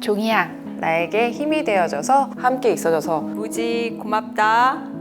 종이야, 나에게 힘이 되어줘서 함께 있어줘서 무지 고맙다.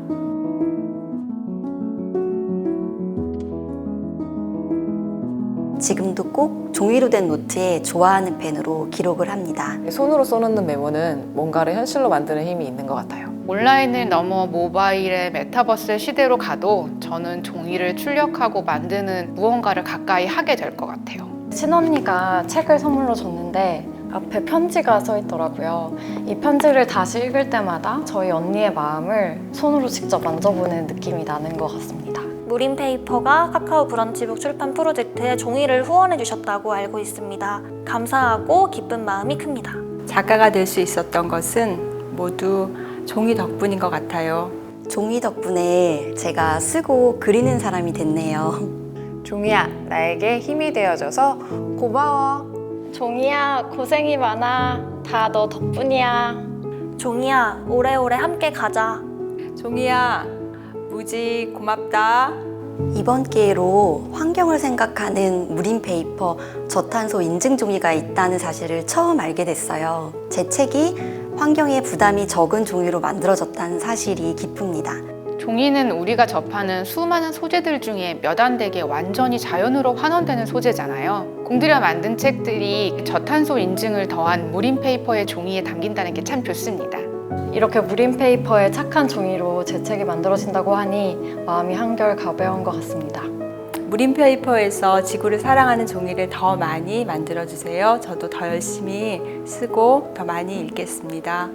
지금도 꼭 종이로 된 노트에 좋아하는 펜으로 기록을 합니다. 손으로 써놓는 메모는 뭔가를 현실로 만드는 힘이 있는 것 같아요. 온라인을 넘어 모바일의 메타버스 시대로 가도 저는 종이를 출력하고 만드는 무언가를 가까이 하게 될 것 같아요. 친언니가 책을 선물로 줬는데 앞에 편지가 써 있더라고요. 이 편지를 다시 읽을 때마다 저희 언니의 마음을 손으로 직접 만져보는 느낌이 나는 것 같습니다. 무림페이퍼가 카카오 브런치북 출판 프로젝트에 종이를 후원해 주셨다고 알고 있습니다. 감사하고 기쁜 마음이 큽니다. 작가가 될 수 있었던 것은 모두 종이 덕분인 것 같아요. 종이 덕분에 제가 쓰고 그리는 사람이 됐네요. 종이야, 나에게 힘이 되어줘서 고마워. 종이야, 고생이 많아. 다 너 덕분이야. 종이야, 오래오래 함께 가자. 종이야, 무지 고맙다. 이번 기회로 환경을 생각하는 무림 페이퍼 저탄소 인증 종이가 있다는 사실을 처음 알게 됐어요. 제 책이 환경에 부담이 적은 종이로 만들어졌다는 사실이 기쁩니다. 종이는 우리가 접하는 수많은 소재들 중에 몇 안 되게 완전히 자연으로 환원되는 소재잖아요. 공들여 만든 책들이 저탄소 인증을 더한 무림 페이퍼의 종이에 담긴다는 게 참 좋습니다. 이렇게 무림 페이퍼의 착한 종이로 제 책이 만들어진다고 하니 마음이 한결 가벼운 것 같습니다. 무림페이퍼에서 지구를 사랑하는 종이를 더 많이 만들어 주세요. 저도 더 열심히 쓰고 더 많이 읽겠습니다.